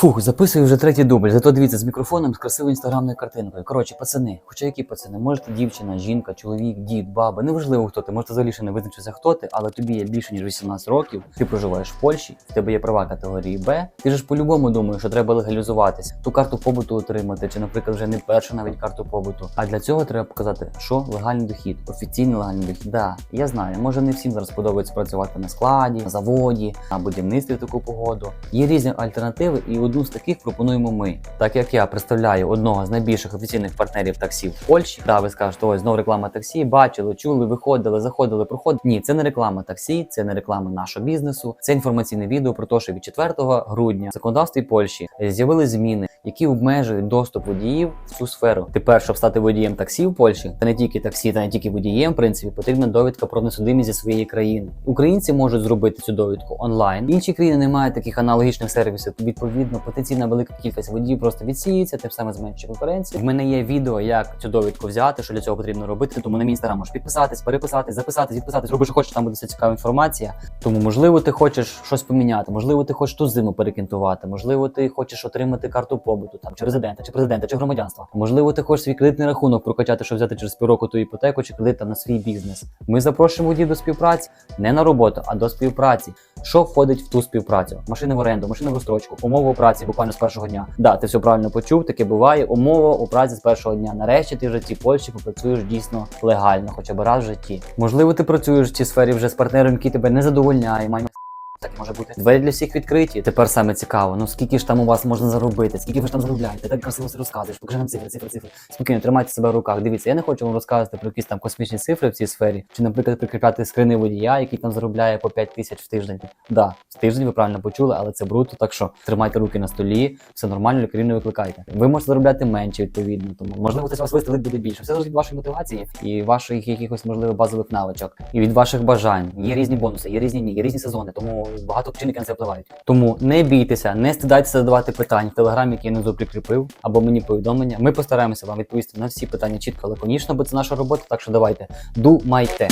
Фух, записую вже третій дубль. Зато дивіться з мікрофоном з красивою інстаграмною картинкою. Коротше, пацани, хоча які пацани, можете дівчина, жінка, чоловік, дід, баба, неважливо хто ти, можете взагалі ще не визначитися хто ти, але тобі є більше ніж 18 років. Ти проживаєш в Польщі, в тебе є права категорії Б. Ти ж по-любому думаєш, що треба легалізуватися, ту карту побуту отримати, чи, наприклад, вже не першу навіть карту побуту. А для цього треба показати, що легальний дохід, офіційний легальний дохід. Да, я знаю, може не всім зараз подобається працювати на складі, на заводі, на будівництві таку погоду. Є різні альтернативи, і одну з таких пропонуємо ми. Так як я представляю одного з найбільших офіційних партнерів таксі в Польщі, да, ви скажете, ось знову реклама таксі, бачили, чули, виходили, заходили, проходили. Ні, це не реклама таксі, це не реклама нашого бізнесу. Це інформаційне відео про те, що від 4 грудня в законодавстві Польщі з'явились зміни, які обмежують доступ водіїв в цю сферу. Тепер, щоб стати водієм таксі в Польщі, та не тільки таксі, та не тільки водієм, в принципі, потрібна довідка про несудимість зі своєї країни. Українці можуть зробити цю довідку онлайн. Інші країни не мають таких аналогічних сервісів. Відповідно, потенційна велика кількість водіїв просто відсіється, тим самим зменшує конкуренцію. В мене є відео, як цю довідку взяти, що для цього потрібно робити. Тому на мій інстаграм можеш підписатись, переписатись, записатись, відписатись, роби, що хочеш, там буде вся цікава інформація. Тому, можливо, ти хочеш щось поміняти, можливо, ти хочеш ту зиму перекінтувати, можливо, ти хочеш отримати карту побуту там чи резидента, чи президента, чи громадянства. Можливо, ти хочеш свій кредитний рахунок прокачати, щоб взяти через півроку ту іпотеку чи кредит там на свій бізнес. Ми запрошуємо водіїв до співпраці не на роботу, а до співпраці. Що входить в ту співпрацю? Машини в оренду, машини в розстрочку, умови праці буквально з першого дня. Да, ти все правильно почув, таке буває. Умова у праці з першого дня. Нарешті ти в житті Польщі попрацюєш дійсно легально, хоча б раз в житті. Можливо, ти працюєш в цій сфері вже з партнером, який тебе не задовольняє, має так може бути. Двері для всіх відкриті. Тепер саме цікаво. Ну скільки ж там у вас можна заробити? Скільки ви ж там заробляєте? Так красиво все розказуєш. Покажи нам цифри, цифри, цифри. Спокійно, тримайте себе в руках. Дивіться, я не хочу вам розказувати про якісь там космічні цифри в цій сфері. Чи, наприклад, прикріпляти скрини водія, який там заробляє по 5 тисяч в тиждень. Да, в тиждень ви правильно почули, але це бруто. Так що тримайте руки на столі, все нормально, лікарів не викликайте. Ви можете заробляти менше відповідно. Тому можливо, хтось вас виставить буде більше. Все залежить від вашої мотивації і ваших якихось можливо базових навичок, і від ваших бажань. Є різні бонуси, є різні дні, є різні сезони, тому багато чинників на це впливають. Тому не бійтеся, не стидайтеся задавати питань в телеграмі, який я внизу прикріпив, або мені повідомлення. Ми постараємося вам відповісти на всі питання чітко, лаконічно, бо це наша робота. Так що давайте думайте.